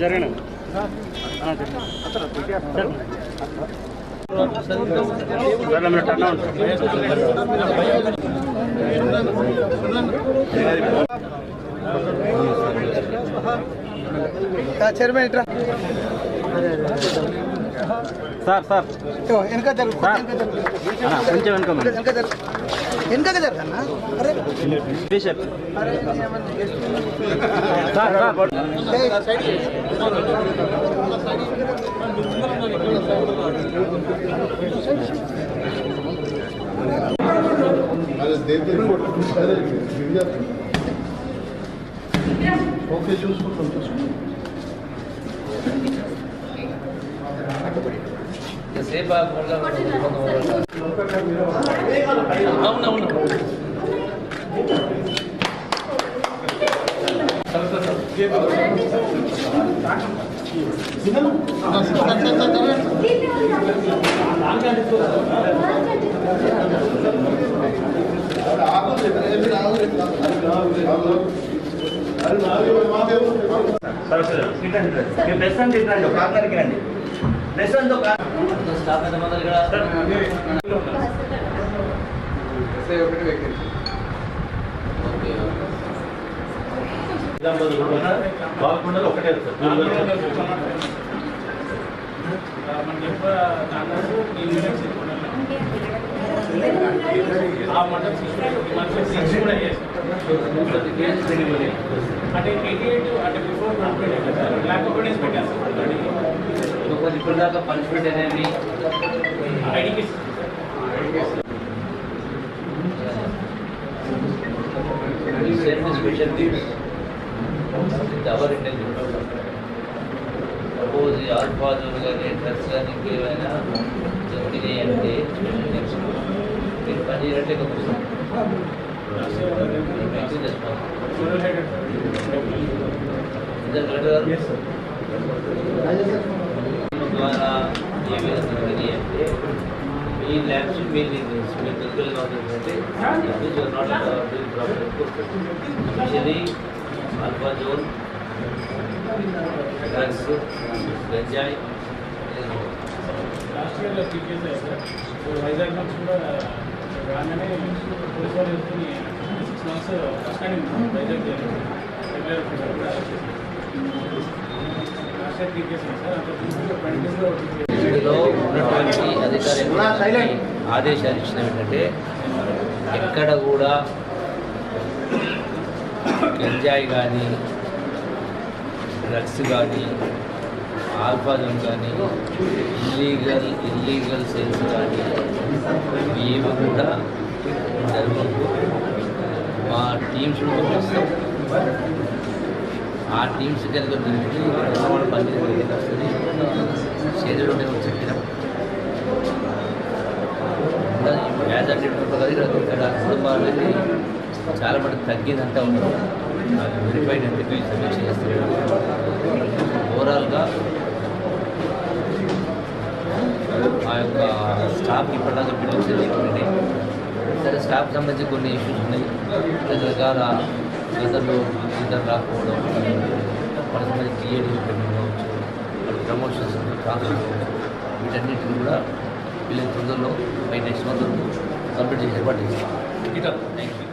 జరగండి చైర్మన్ ఇట్రా. Sir sir. వెనక జరుగు కొంచెం వెనక వెనక జరుగు. వెనక జరుగు అన్న అరే టీషర్ట్ అరే నేనేమన్నా సార్ సార్ ఏయ్, సైడ్ కి. అదే దేవి సరే ఓకే చూసుకుంటాం చూసుకుంటాం ప్లస్ అని తిట్టండి ఒక ఆఖరికి రండి. ప్లస్ అని ఒక బాగుండాలి ఒకటే అంటే ఎయిటీ ఎయిట్ అంటే బిఫోర్ బ్లాక్ ఒకటేసి పెట్టాను was equal to the punishment in every Send the special gifts with our intelligence. Suppose the art was organic, transgenic, something and the next one. Then Panji Rante Kapusa. Makes it responsible. Is that letter? Yes, sir. ద్వారా ఏ విధంగా జరిగినాయి అంటే మీ labs మీ మీ దగ్గరగా ఉంటుందంటే not doing problem especially alpha zone drugs గంజాయి last ఇయర్లో teachers sir so Vizag నుంచి కూడా రాగానే పోలీస్ వాళ్ళు చెప్తుంది సిక్స్ మంత్స్ కష్టాన్ని వైజాగ్ రెగ్యులర్ ఇందులో ఉన్నటువంటి అధికారి ఆదేశాలు ఇచ్చిన ఏంటంటే ఎక్కడ కూడా గంజాయి కానీ డ్రగ్స్ కానీ ఆల్ఫాజం కానీ ఇల్లీగల్ ఇల్లీగల్ సేల్స్ కానీ ఏమి కూడా జరగదు మా టీమ్స్ పంపిస్తాం ఆ టీమ్స్ కనుక దొరికి పని వస్తుంది. చేతిలో మేము చెప్పినాం వ్యాధి కదా ఇక్కడ కుటుంబాలకి చాలా మటుకు తగ్గిందంతా ఉన్నారు నాకు వెరిఫైడ్ అంటే సమీక్ష చేస్తున్నారు ఓవరాల్గా ఆ యొక్క స్టాఫ్ ఇప్పటిదాకా పిలిచింది ఉన్నాయి సరే స్టాఫ్ సంబంధించి కొన్ని ఇష్యూస్ ఉన్నాయి. రకరకాల ప్రజలు ఇద్దరు రాకపోవడం కొంతమంది టీఏడీ పెండింగ్ కావచ్చు ప్రమోషన్స్ ట్రాన్స్ఫర్ వీటన్నిటిని కూడా వీళ్ళ తొందరలో బై నెక్స్ట్ మంత్ కంప్లీట్ చేసి ఏర్పాటు చేస్తాం. Thank you